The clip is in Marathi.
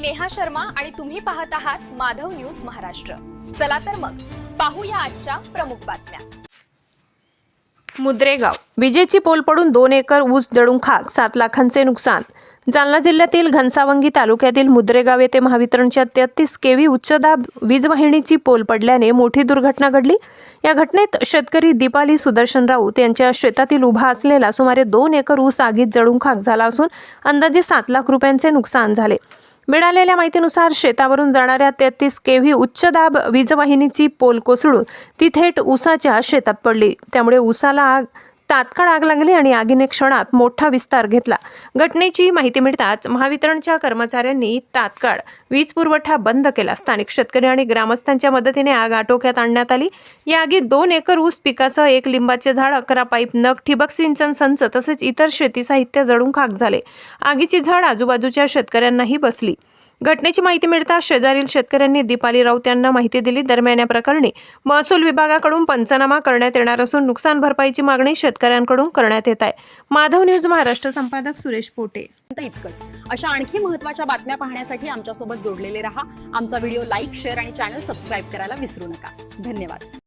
मी नेहा शर्मा आणि तुम्ही पाहत आहात माधव न्यूज महाराष्ट्र. चला तर मग पाहूया आजच्या प्रमुख बातम्या. मुद्रेगाव. विजेची पोल पडून दोन एकर ऊस जळून खाक सात लाखांचे नुकसान. जालना जिल्ह्यातील घनसावंगी तालुक्यातील मुद्रेगाव येथे महावितरणच्या तेहतीस केव्ही उच्चदाब वीजवाहिनीची पोल पडल्याने मोठी दुर्घटना घडली. या घटनेत शेतकरी दीपाली सुदर्शन राऊत यांच्या शेतातील उभा असलेला सुमारे दोन एकर ऊस आगीत जळून खाक झाला असून अंदाजे सात लाख रुपयांचे नुकसान झाले. मिळालेल्या माहितीनुसार शेतावरून जाणाऱ्या तेहतीस केव्ही उच्च दाब वीजवाहिनीची पोल कोसळून ती थेट उसाच्या शेतात पडली. त्यामुळे उसाला आग तात्काळ आग लागली आणि आगीने क्षणात मोठा विस्तार घेतला. घटनेची माहिती मिळताच महावितरणच्या कर्मचाऱ्यांनी तात्काळ वीज पुरवठा बंद केला. स्थानिक शेतकरी आणि ग्रामस्थांच्या मदतीने आग आटोक्यात आणण्यात आली. या आगीत दोन एकर ऊस पिकासह एक लिंबाचे झाड अकरा पाईप नग ठिबक सिंचन संच तसेच इतर शेती साहित्य जळून खाक झाले. आगीची झाड आजूबाजूच्या शेतकऱ्यांनाही बसली. घटनेची माहिती मिळताच शेजारील शेतकऱ्यांनी दीपाली राऊत यांना माहिती दिली. दरम्यान या प्रकरणी महसूल विभागाकडून पंचनामा करण्यात येणार असून नुकसान भरपाईची मागणी शेतकऱ्यांकडून करण्यात येत आहे. माधव न्यूज महाराष्ट्र संपादक सुरेश पोटे. तर इतकंच. अशा आणखी महत्त्वाच्या बातम्या पाहण्यासाठी आमच्यासोबत जोडलेले रहा. आमचा व्हिडिओ लाईक शेअर आणि चॅनल सबस्क्राईब करायला विसरू नका. धन्यवाद.